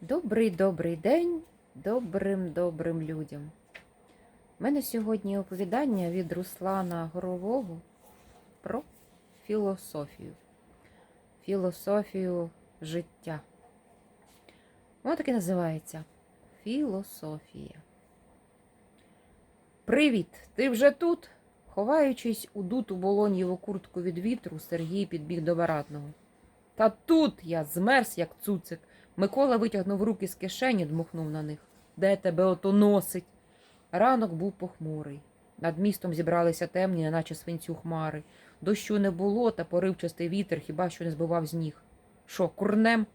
Добрий добрий день добрим добрим людям. У мене сьогодні оповідання від Руслана Горового про філософію. Філософію життя. Воно так і називається Філософія. Привіт! Ти вже тут? Ховаючись у дуту болоньєву куртку від вітру, Сергій підбіг до баратного. Та тут я змерз, як цуцик. Микола витягнув руки з кишені, дмухнув на них. Де тебе ото носить? Ранок був похмурий. Над містом зібралися темні, неначе свинцю хмари. Дощу не було, та поривчастий вітер хіба що не збивав з ніг. Що, курнем?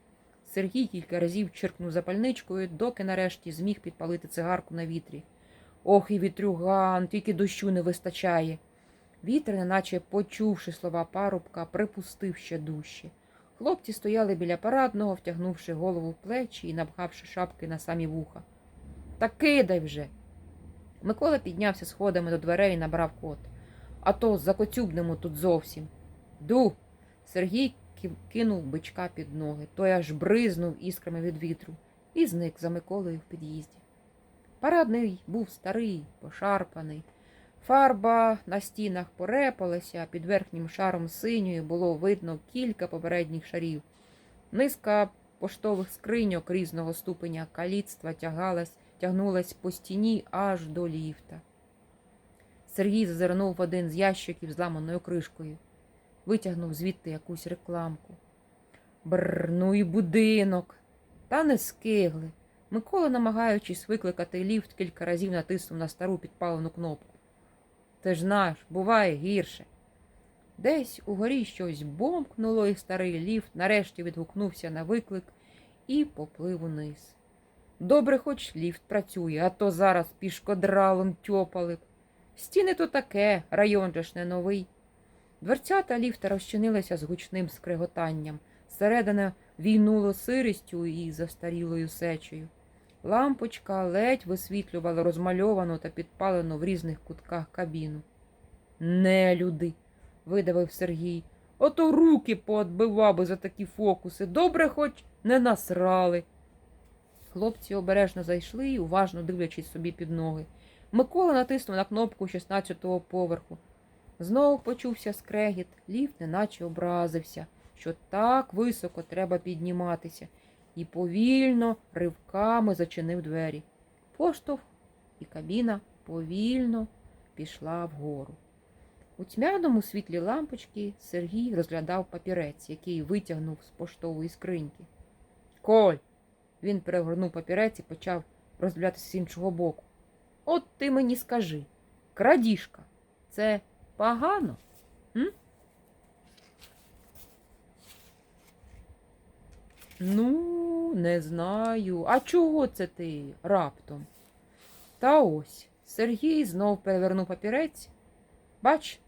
Сергій кілька разів черкнув запальничкою, доки нарешті зміг підпалити цигарку на вітрі. Ох, і вітрюган, тільки дощу не вистачає. Вітер, неначе почувши слова парубка, припустив ще дужче. Хлопці стояли біля парадного, втягнувши голову в плечі і напхавши шапки на самі вуха. Та кидай вже. Микола піднявся сходами до дверей і набрав кот. А то закоцюбнемо тут зовсім. Ду. Сергій кинув бичка під ноги, той аж бризнув іскрами від вітру і зник за Миколою в під'їзді. Парадний був старий, пошарпаний. Фарба на стінах порепалася, під верхнім шаром синьої було видно кілька попередніх шарів. Низка поштових скриньок різного ступеня каліцтва тягалась, тягнулась по стіні аж до ліфта. Сергій зазирнув в один з ящиків з ламаною кришкою, витягнув звідти якусь рекламку. Бррр, ну і будинок. Та не скигли. Микола, намагаючись викликати ліфт, кілька разів натиснув на стару підпалену кнопку. Ти ж знаєш, буває гірше. Десь угорі щось бомкнуло, і старий ліфт нарешті відгукнувся на виклик і поплив униз. Добре, хоч ліфт працює, а то зараз пішкодралом тьопали б. Стіни то таке, район же ж не новий. Дверцята ліфта розчинилися з гучним скриготанням. Зсередини війнуло сирістю і застарілою сечею. Лампочка ледь висвітлювала розмальовану та підпалену в різних кутках кабіну. Не люди, видавив Сергій. Ото руки поотбивав би за такі фокуси. Добре, хоч не насрали. Хлопці обережно зайшли і уважно дивлячись собі під ноги. Микола натиснув на кнопку 16-го поверху. Знову почувся скрегіт, ліфт неначе образився, що так високо треба підніматися, і повільно, ривками зачинив двері. Поштовх і кабіна повільно пішла вгору. У тьмяному світлі лампочки Сергій розглядав папірець, який витягнув з поштової скриньки. Коль. Він перегорнув папірець і почав роздивлятися з іншого боку. От ти мені скажи, крадіжка, це погано? М? Ну, не знаю. А чого це ти раптом? Та ось, Сергій знов перевернув папірець. Бач,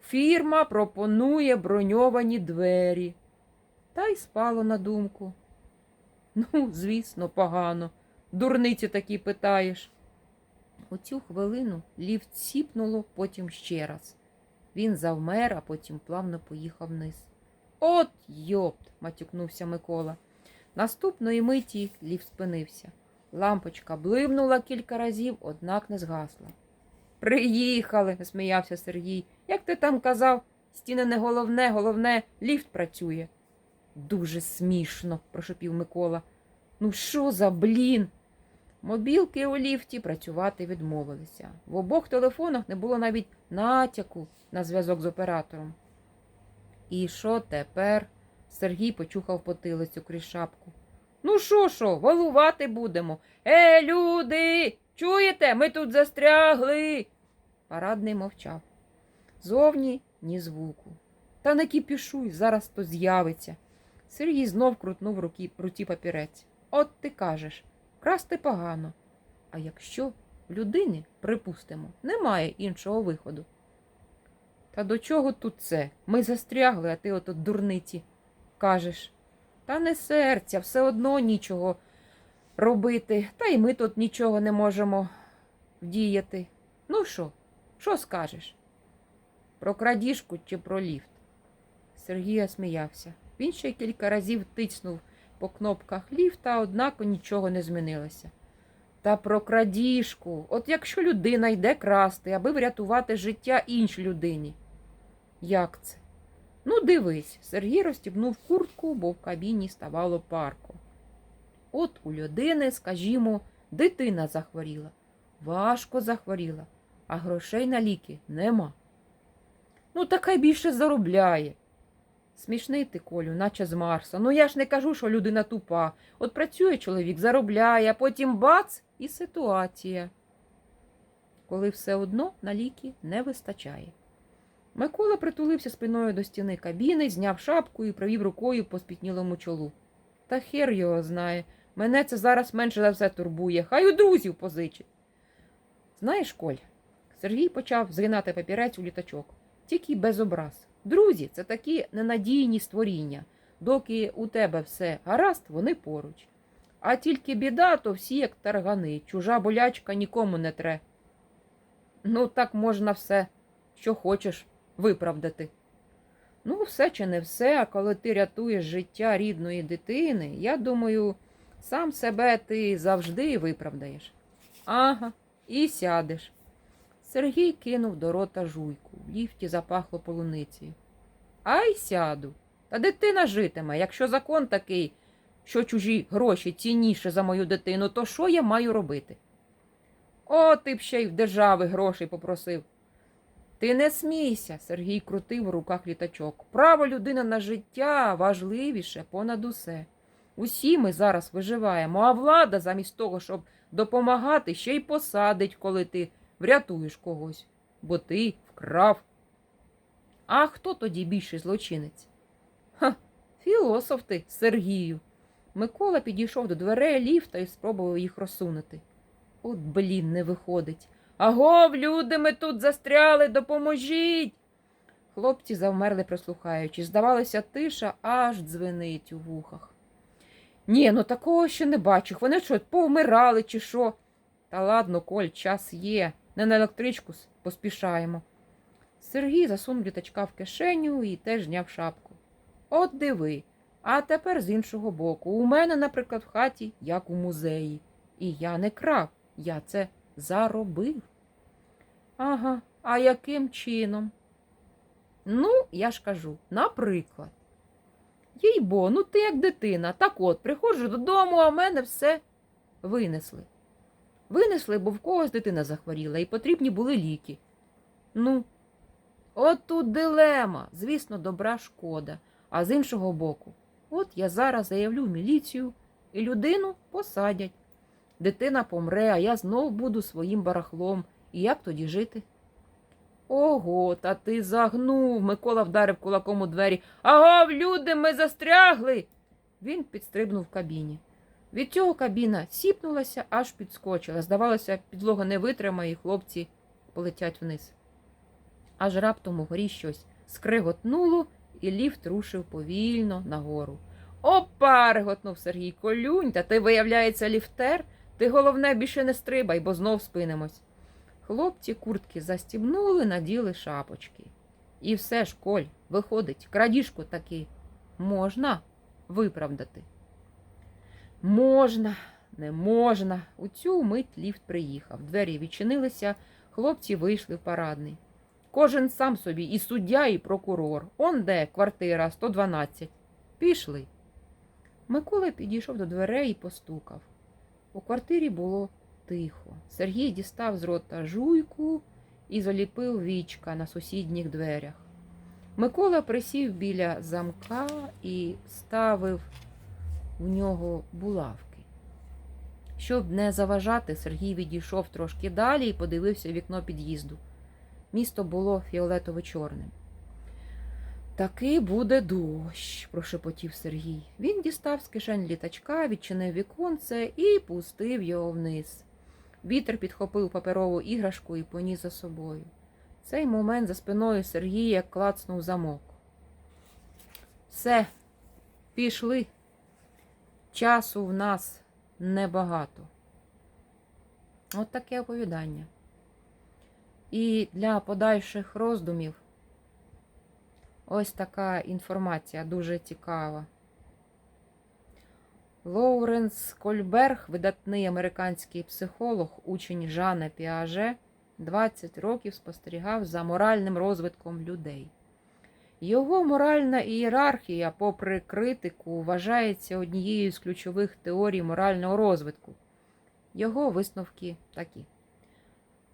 фірма пропонує броньовані двері. Та й спало на думку. Ну, звісно, погано. Дурниці такі питаєш. У цю хвилину ліфт сіпнуло, потім ще раз. Він завмер, а потім плавно поїхав вниз. От йопт, матюкнувся Микола. Наступної миті ліфт спинився. Лампочка блимнула кілька разів, однак не згасла. Приїхали, сміявся Сергій. Як ти там казав, стіни не головне, головне, ліфт працює. Дуже смішно, прошепів Микола. Ну що за блін? Мобілки у ліфті працювати відмовилися. В обох телефонах не було навіть натяку на зв'язок з оператором. І що тепер? Сергій почухав потилицю крізь шапку. Ну що, що, валувати будемо? Е, люди! Чуєте, ми тут застрягли. Парадний мовчав. Зовні ні звуку. Та не кіпішуй, зараз то з'явиться. Сергій знов крутнув руки, руці папірець. От ти кажеш, красти погано. А якщо в людини, припустимо, немає іншого виходу. Та до чого тут це? Ми застрягли, а ти ото дурниці кажеш. Та не серця, все одно нічого робити, та й ми тут нічого не можемо вдіяти. Ну що, що скажеш? Про крадіжку чи про ліфт? Сергій сміявся. Він ще кілька разів тицнув по кнопках ліфта, однак нічого не змінилося. Та про крадіжку. От якщо людина йде красти, аби врятувати життя іншій людині. Як це? Ну, дивись, Сергій розстібнув куртку, бо в кабіні ставало парко. От у людини, скажімо, дитина захворіла, важко захворіла, а грошей на ліки нема. Ну, та хай більше заробляє. Смішний ти, Колю, наче з Марса. Ну я ж не кажу, що людина тупа. От працює чоловік, заробляє, а потім бац і ситуація. Коли все одно на ліки не вистачає. Микола притулився спиною до стіни кабіни, зняв шапку і провів рукою по спітнілому чолу. Та хер його знає. Мене це зараз менше за все турбує. Хай у друзів позичить. Знаєш, Коль, Сергій почав згинати папірець у літачок, тільки без образ. Друзі, це такі ненадійні створіння. Доки у тебе все гаразд, вони поруч. А тільки біда, то всі як таргани, чужа болячка нікому не тре. Ну, так можна все, що хочеш, виправдати. Ну, все чи не все, а коли ти рятуєш життя рідної дитини, я думаю, сам себе ти завжди виправдаєш. Ага, і сядеш. Сергій кинув до рота жуйку. В ліфті запахло полуницею. Ай сяду. Та дитина житиме. Якщо закон такий, що чужі гроші цінніше за мою дитину, то що я маю робити? О, ти б ще й в держави грошей попросив. Ти не смійся, Сергій крутив у руках літачок. Право людини на життя важливіше понад усе. Усі ми зараз виживаємо, а влада, замість того, щоб допомагати, ще й посадить, коли ти врятуєш когось, бо ти вкрав. А хто тоді більший злочинець? Ха, філософ ти, Сергію. Микола підійшов до дверей ліфта і спробував їх розсунути. От, блін, не виходить. Агов, люди, ми тут застряли, допоможіть. Хлопці завмерли, прислухаючись. Здавалося, тиша аж дзвенить у вухах. Ні, ну такого ще не бачу. Вони що, повмирали чи що? Та ладно, Коль, час є. Не на електричку поспішаємо. Сергій засунув літачка в кишеню і теж зняв шапку. От диви. А тепер з іншого боку. У мене, наприклад, в хаті, як у музеї. І я не крав, я це заробив. Ага, а яким чином? Ну, я ж кажу, наприклад. Їй бо, ну ти як дитина. Так от, приходжу додому, а в мене все винесли. Винесли, бо в когось дитина захворіла і потрібні були ліки. Ну, от тут дилема. Звісно, добра шкода. А з іншого боку, от я зараз заявлю в міліцію, і людину посадять. Дитина помре, а я знов буду своїм барахлом. І як тоді жити? Ого, та ти загнув. Микола вдарив кулаком у двері. Агов, люди, ми застрягли. Він підстрибнув в кабіні. Від цього кабіна сіпнулася, аж підскочила. Здавалося, підлога не витримає, і хлопці полетять вниз. Аж раптом угорі щось скриготнуло, і ліфт рушив повільно нагору. Опа! реготнув Сергій Колюнь, та ти, виявляється, ліфтер. Ти головне більше не стрибай, бо знов спинимось. Хлопці куртки застібнули, наділи шапочки. І все ж, Коль, виходить, крадіжку таки можна виправдати. Можна, не можна. У цю мить ліфт приїхав. Двері відчинилися, хлопці вийшли в парадний. Кожен сам собі, і суддя, і прокурор. Он де квартира 112. Пішли. Микола підійшов до дверей і постукав. У квартирі було тихо. Сергій дістав з рота жуйку і заліпив вічка на сусідніх дверях. Микола присів біля замка і ставив у нього булавки. Щоб не заважати, Сергій відійшов трошки далі і подивився вікно під'їзду. Місто було фіолетово-чорним. Таки буде дощ, прошепотів Сергій. Він дістав з кишень літачка, відчинив віконце і пустив його вниз. Вітер підхопив паперову іграшку і поніс за собою. Цей момент за спиною Сергія клацнув замок. Все, пішли. Часу в нас небагато. От таке оповідання. І для подальших роздумів ось така інформація дуже цікава. Лоуренс Кольберг, видатний американський психолог, учень Жана Піаже, 20 років спостерігав за моральним розвитком людей. Його моральна ієрархія, попри критику, вважається однією з ключових теорій морального розвитку. Його висновки такі: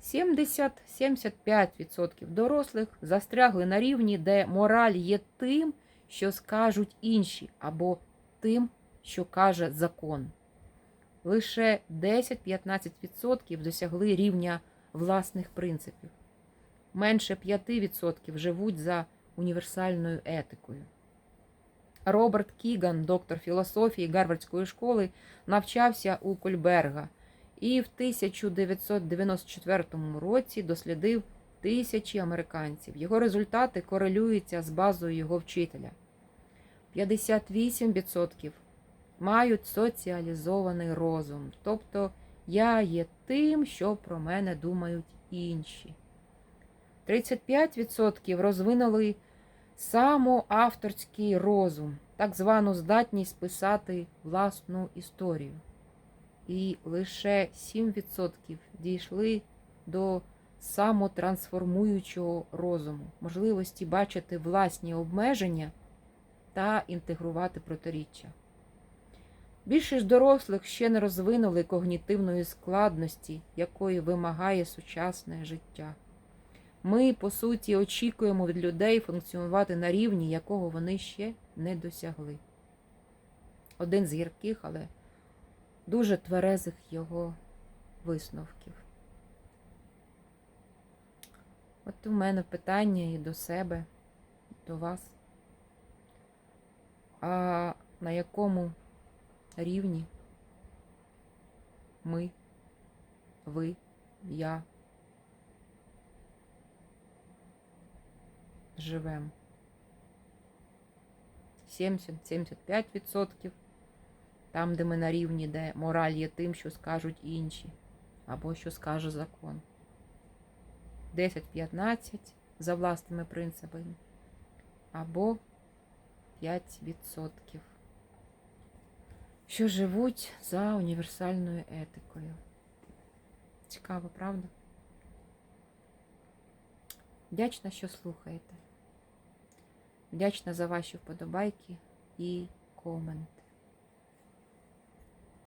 70-75% дорослих застрягли на рівні, де мораль є тим, що скажуть інші, або тим, що каже закон. Лише 10-15% досягли рівня власних принципів. Менше 5% живуть за універсальною етикою. Роберт Кіган, доктор філософії Гарвардської школи, навчався у Кольберга і в 1994 році дослідив тисячі американців. Його результати корелюються з базою його вчителя. 58% мають соціалізований розум, тобто я є тим, що про мене думають інші. 35% розвинули самоавторський розум, так звану здатність писати власну історію. І лише 7% дійшли до самотрансформуючого розуму, можливості бачити власні обмеження та інтегрувати протиріччя. Більшість дорослих ще не розвинули когнітивної складності, якої вимагає сучасне життя. Ми, по суті, очікуємо від людей функціонувати на рівні, якого вони ще не досягли. Один з гірких, але дуже тверезих його висновків. От у мене питання і до себе, і до вас. А на якому рівні ми, ви, я живемо? 70-75%. Там, де ми на рівні, де мораль є тим, що скажуть інші, або що скаже закон. 10-15 за власними принципами, або 5%, що живуть за універсальною етикою. Цікаво, правда? Вдячна, що слухаєте. Вдячна за ваші вподобайки і коменти.